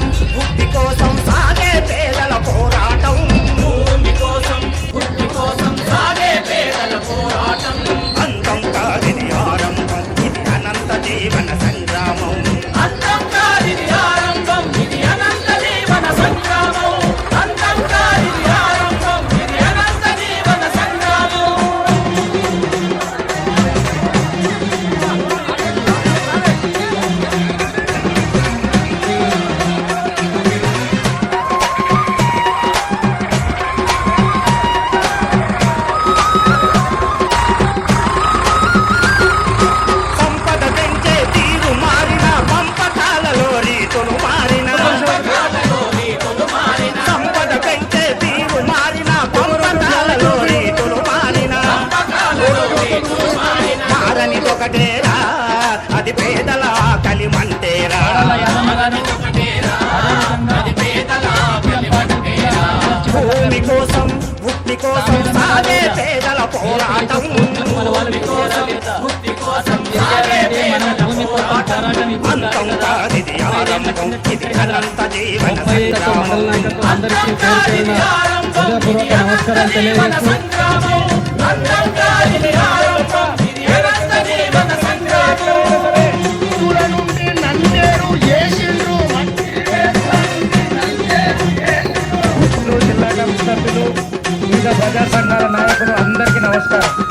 想不。కోసం సాగే పేదల పోరాటం. జీవన అందరికీ నమస్కారం తెలియజేస్తూ ప్రజా సంఘాల నాయకులు అందరికీ నమస్కారం.